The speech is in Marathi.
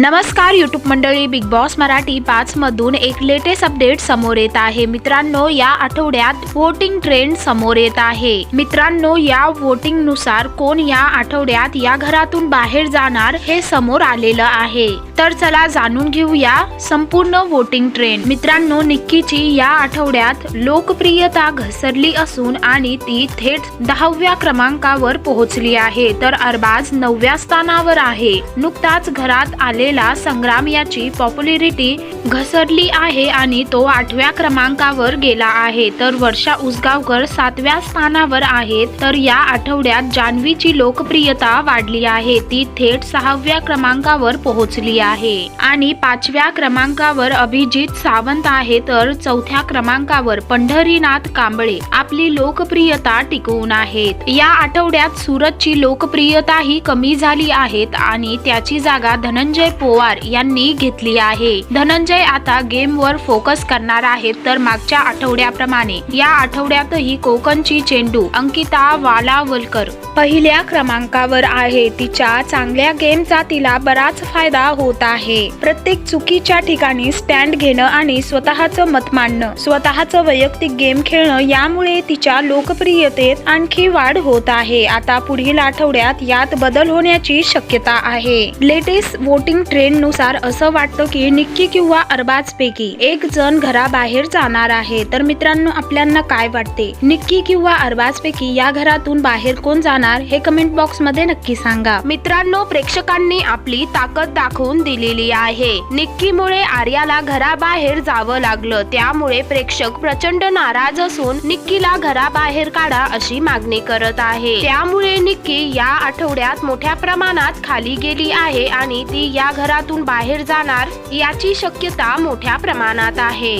नमस्कार यूट्यूब मंडळी. बिग बॉस मराठी पाच मधून एक लेटेस्ट अपडेट समोर येत आहे. मित्रांनो या आठवड्यात वोटिंग ट्रेंड समोर येत आहे. मित्रांनो या वोटिंगनुसार कोण या आठवड्यात या घरातून बाहेर जाणार हे समोर आलेलं आहे. तर चला जाणून घेऊया संपूर्ण वोटिंग ट्रेंड मित्रांनो निक्कीची या आठवड्यात लोकप्रियता घसरली असून आणि ती थेट दहाव्या क्रमांकावर पोहोचली आहे. तर अरबाज नवव्या स्थानावर आहे. नुकताच घरात आले असलेला संग्राम याची पॉप्युलरिटी घसरली आहे आणि तो आठव्या क्रमांकावर गेला आहे. तर वर्षा उसगावकर सातव्या स्थानावर आहेत तर या आठवड्यात जान्हवीची लोकप्रियता वाढली आहे. ती थेट सहाव्या क्रमांकावर पोहोचली आहे. आणि पाचव्या क्रमांकावर अभिजित सावंत आहे. तर चौथ्या क्रमांकावर पंढरीनाथ कांबळे आपली लोकप्रियता टिकवून आहेत. या आठवड्यात सुरतची लोकप्रियताही कमी झाली आहेत आणि त्याची जागा धनंजय पोवार यांनी घेतली आहे. धनंजय आता गेमवर फोकस करणार आहेत तर मागच्या आठवड्याप्रमाणे. या आठवड्यातही कोकणची चेंडू अंकिता वालावलकर पहिल्या क्रमांकावर आहे. तिच्या चांगल्या गेमचा तिला बराच फायदा होत आहे. प्रत्येक चुकीच्या ठिकाणी स्टँड घेणं आणि स्वतःचं मत मांडणं स्वतःचं वैयक्तिक गेम खेळणं यामुळे तिच्या लोकप्रियतेत आणखी वाढ होत आहे. आता पुढील आठवड्यात यात बदल होण्याची शक्यता आहे. लेटेस्ट वोटिंग ट्रेन नुसार असं वाटतं की निक्की किंवा अरबाज पैकी एक जण घराबाहेर जाणार आहे. तर मित्रांनो आपल्याला काय वाटते? निक्की किंवा अरबाज पैकी या घरातून बाहेर कोण जाणार? हे कमेंट बॉक्समध्ये नक्की सांगा. मित्रांनो प्रेक्षकांनी आपली ताकद दाखवून दिलेली आहे. निक्कीमुळे आर्याला घराबाहेर जावं लागलं. त्यामुळे प्रेक्षक प्रचंड नाराज असून निक्कीला घराबाहेर काढा अशी मागणी करत आहे. त्यामुळे निक्की या आठवड्यात मोठ्या प्रमाणात खाली गेली आहे आणि ती या घरातून बाहेर जाणार याची शक्यता मोठ्या प्रमाणात आहे.